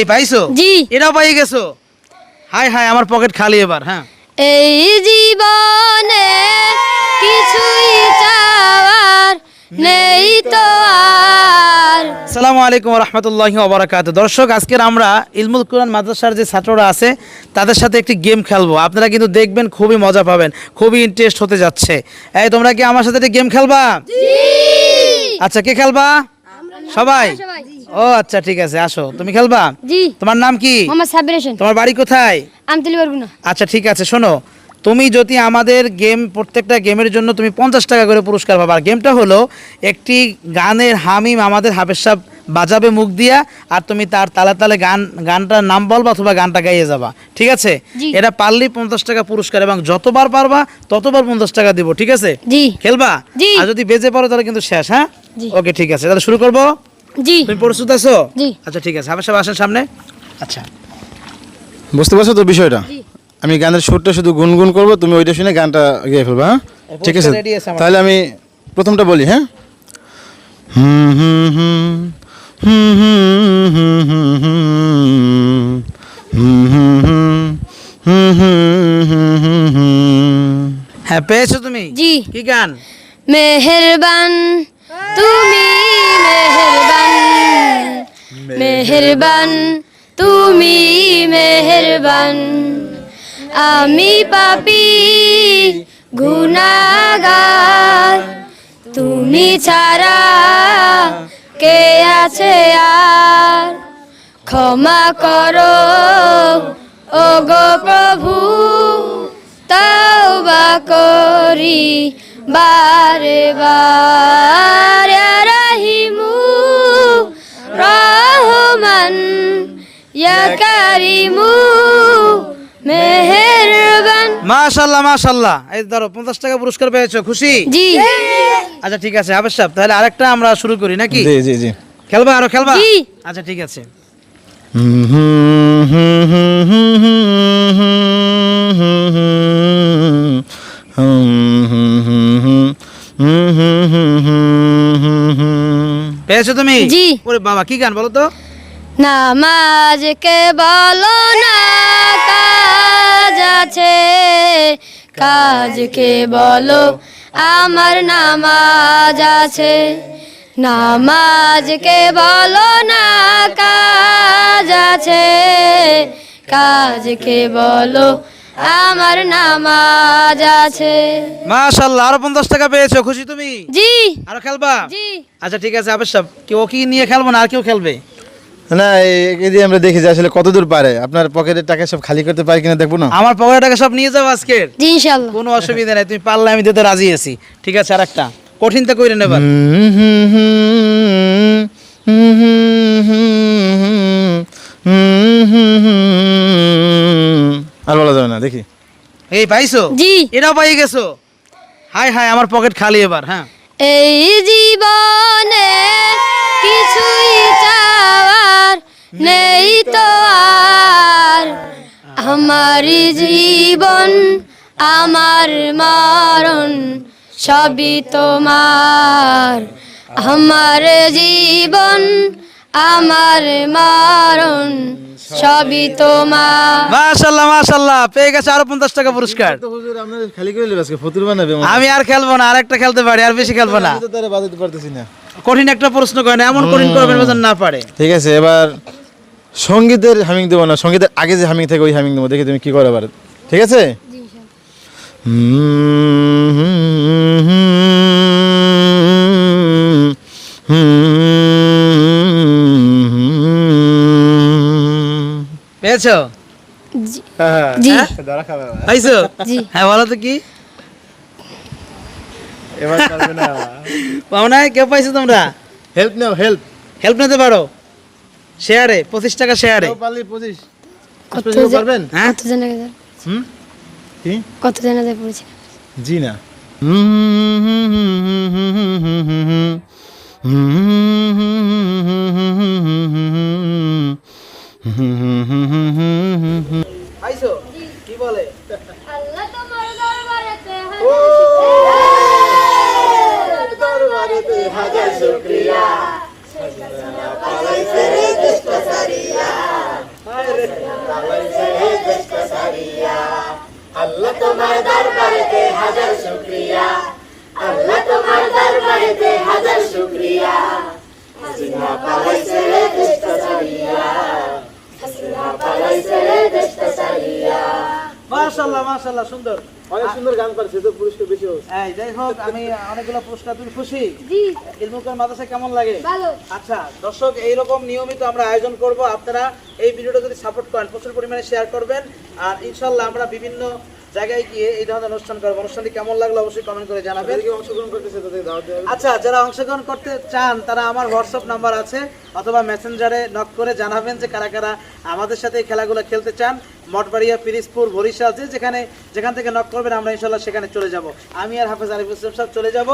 এই পাইছো? জি। এটাও পাই গেছো? হাই হাই আমার পকেট খালি এবার হ্যাঁ। এই জীবনে কিছুই চাওয়ার নেই তো আর। আসসালামু আলাইকুম রহমতুল্লাহি ওবরাকাত দর্শক আজকের আমরা ইলমুল কোরআন মাদ্রাসার যে ছাত্ররা আছে তাদের সাথে একটি গেম খেলব। আপনারা কিন্তু দেখবেন খুবই মজা পাবেন খুবই ইন্টারেস্ট হতে যাচ্ছে। এই তোমরা কি আমার সাথে একটি গেম খেলবা? আচ্ছা কে খেলবা? সবাই। ও আচ্ছা ঠিক আছে আসো। তুমি খেলবা? জি। তোমার নাম কি? মোহাম্মদ সাবির হোসেন। তোমার বাড়ি কোথায়? আমি তুলি পারব না। আচ্ছা ঠিক আছে শোনো। তুমি যদি আমাদের গেম প্রত্যেকটা গেমের জন্য তুমি পঞ্চাশ টাকা করে পুরস্কার পাবা। আর গেমটা হলো একটি গানের হামিম আমাদের হাফেজ সাহেব বাজাবে মুখ দিয়া আর তুমি তার তালে তালে গান গানটার নাম বলবা অথবা গানটা গাইয়ে যাবা। ঠিক আছে? এটা পারলেই পঞ্চাশ টাকা পুরস্কার এবং যতবার পারবা ততবার পঞ্চাশ টাকা দিব ঠিক আছে? খেলবা? আর যদি বেজে পারো তাহলে কিন্তু শেষ হ্যাঁ? ওকে ঠিক আছে তাহলে শুরু করব। জি তুমি প্রস্তুত আছো জি আচ্ছা ঠিক আছে আমার আসেন সামনে আচ্ছা বুঝতে পারছ তো বিষয়টা আমি গানের সুরটা শুধু গুনগুন করব তুমি ওইটা শুনে গানটা গিয়ে ফেলবা হ্যাঁ ঠিক আছে তাহলে আমি প্রথমটা বলি হ্যাঁ হ্যাঁ পেয়েছ তুমি জি কি গান মেহেরবান মেহেরবান, তুমি মেহেরবান। আমি পাপি, গুনাগার। তুমি ছাড়া কে আছে আর? ক্ষমা করো ও গো প্রভু, তওবা করি বারে বার পেয়েছ আচ্ছা ঠিক আছে আবেশ সাহেব তাহলে আরেকটা আমরা শুরু করি নাকি? খেলবা আরও খেলবা? আচ্ছা ঠিক আছে। পেয়েছ তুমি? জি। ওরে বাবা কি গান বলো তো? নামাজ কে বলো না কাজ আছে। কাজকে বলো আমার নামাজ আছে। নামাজকে বলো না কাজ আছে। কাজকে বলো আমার নামাজ আছে। মাশাল্লাহ আরও পঞ্চাশ টাকা পেয়েছ খুশি তুমি? জি। আরও খেলবা? জি। আচ্ছা ঠিক আছে হাবেশ সাহেব কেউ কি নিয়ে খেলব না? আর কেউ খেলবে? না এই দিয়ে আমরা দেখি যে আসলে কতদূর পারে। আপনার পকেটের টাকা সব খালি করতে পারি কিনা দেখব না? আমার পকেটের টাকা সব নিয়ে যাব আজকে ইনশাআল্লাহ। কোনো অসুবিধা নাই তুমি পারলে আমি দিতে রাজি আছি। ঠিক আছে আর একটা কঠিন তো কইরে নেবার আর বলা যাবে না দেখি। এই পাইছো? জি। এটাও পাই গেছো? হাই হাই আমার পকেট খালি এবার হ্যাঁ। এই জীবনে কিছুই চাওয়া নেই তো আর। আমার জীবন আমার মরণ সবই তোমার। আমার জীবন আমার মরণ সবই তোমার। মাশাল্লাহ মাশাল্লাহ পেয়ে গেছে আরও পঞ্চাশ টাকা পুরস্কার। তো হুজুর আপনার খালি করে আজকে ফতুর বানাবে আমি আর খেলব না আরেকটা খেলতে পারি আর বেশি খেলব না। তো তারে বাজাতে পারতেছি না। কঠিন একটা প্রশ্ন করে না এমন কঠিন করবেন না পারে। ঠিক আছে এবার সঙ্গীতের হামিং দেবো না সঙ্গীতের আগে যে হামিং থাকে ওই হামিং দেবো দেখি তুমি কি করো এবার। ঠিক আছে? পেয়েছ? জি। জি। পাইছো? হ্যাঁ বলো তো কি? এবার পারবে না। পাও না কেউ পাইছো তোমরা? হেল্প নাও হেল্প হেল্প নিতে পারো? শেয়ারে পঁচিশ টাকা শেয়ারে। পারলে পঁচিশ। পারবেন? হ্যাঁ? কত জানা গেছে হুম? কি? কত জানা যায় পড়েছে? জি না। পাইছো কি বলে আল্লাহ মাশাআল্লাহ মাশাআল্লাহ সুন্দর। অনেক সুন্দর গান পারছে তো পুরস্কার বেশি হচ্ছে এই যাই হোক আমি অনেকগুলো পুরস্কার তুমি খুশি। জি। ইলমুকার মাদ্রাসা কেমন লাগে? ভালো। আচ্ছা দর্শক এইরকম নিয়মিত আমরা আয়োজন করব। আপনারা এই ভিডিওটা যদি সাপোর্ট করেন প্রচুর পরিমাণে শেয়ার করবেন। আর ইনশাল্লাহ আমরা বিভিন্ন জায়গায় গিয়ে এই ধরনের অনুষ্ঠান করব অনুষ্ঠানটি কেমন লাগল অবশ্যই কমেন্ট করে জানাবেন। অংশগ্রহণ করতেছে। আচ্ছা যারা অংশগ্রহণ করতে চান তারা আমার হোয়াটসঅ্যাপ নাম্বার আছে অথবা মেসেঞ্জারে নক করে জানাবেন যে কারা কারা আমাদের সাথে এই খেলাগুলো খেলতে চান। মঠবাড়িয়া পিরিজপুর বরিশাল যে যেখানে যেখান থেকে নক করবেন আমরা ইনশাল্লাহ সেখানে চলে যাব। আমি আর হাফেজ আরিফ ইসলাম সাহেব চলে যাব।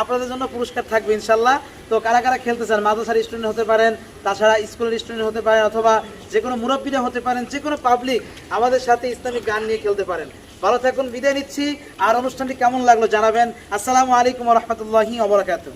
আপনাদের জন্য পুরস্কার থাকবে ইনশাল্লাহ তো কারা কারা খেলতে চান মাদ্রাসার স্টুডেন্ট হতে পারেন তাছাড়া স্কুলের স্টুডেন্ট হতে পারেন অথবা যে কোনো মুরব্বীরা হতে পারেন যে কোনো পাবলিক আমাদের সাথে ইসলামিক গান নিয়ে খেলতে পারেন। ভালো থাকুন বিদায় নিচ্ছি। আর অনুষ্ঠানটি কেমন লাগল জানাবেন। আসসালামু আলাইকুম রহমতুল্লাহি অবরাকাতু